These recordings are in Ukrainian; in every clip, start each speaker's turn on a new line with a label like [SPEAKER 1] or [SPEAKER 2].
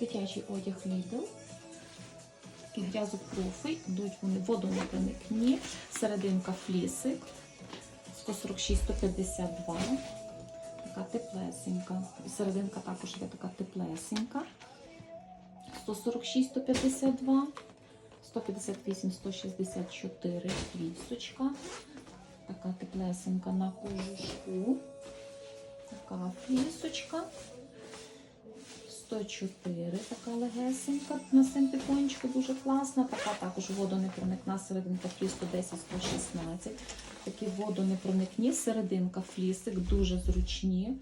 [SPEAKER 1] Дитячий одяг Lidl. Такі грязопруфи, йдуть вони водонепроникні, серединка флісик 146-152. Така теплесенька. Серединка також є така теплесенька. 146-152, 158-164 флісочка. Така теплесенька на кожушку. Така флісочка. 104, така легесенька на синтепончику, дуже класна. Така також водонепроникна серединка фліс 110, 116. Такі водонепроникні серединка флісик, дуже зручні.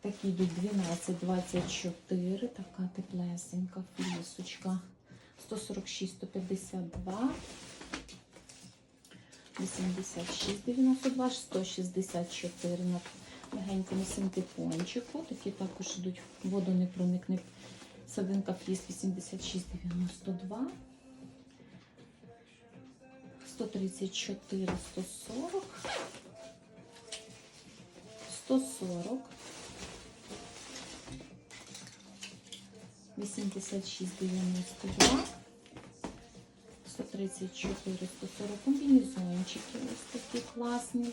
[SPEAKER 1] Такі йдуть 12, 24, така теплесенька флісочка. 146, 152. 86, 92, 164 на легенькому синтепончику. Такі також йдуть водонепроникні серединка фліс 86, 92. 134, 140. 140. 86, 92. 134, 140 комбінезончики ось такі класні.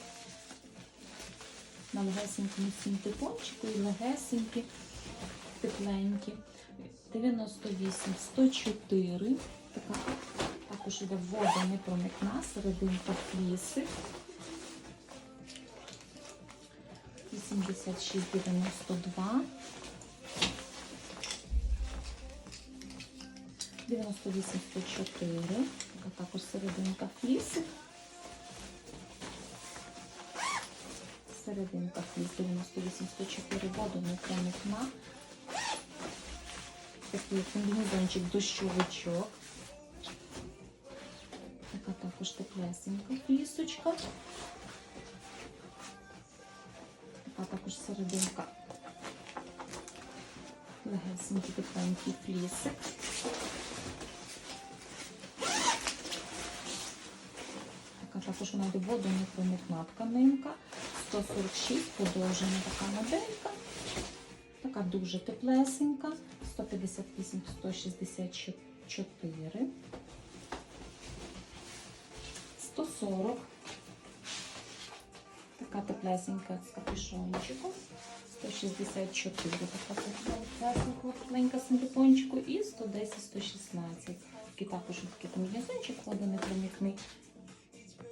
[SPEAKER 1] На легесенькому синтепончику і легесенькі, тепленькі. 98, 104. Така також іде вода непроникна, серединка фліси. 86, 92. 98, 104. Така також серединка фліси. Серединка фліс 98, 104. Воду непроникна. Такий комбінезончик дощовичок. Така також теплесенька флісочка. Така також серединка. Легесенький тепленький флісик. Також вона йде водонепроникна тканинка. 146, подовжена така моделька. Така дуже теплесенька. 158, 164. 140. Така теплесенька з капюшончиком. 164. Така теплесенька тепленька з синтепончику. І 110, 116. Такий також такий комбінезончик водонепроникний.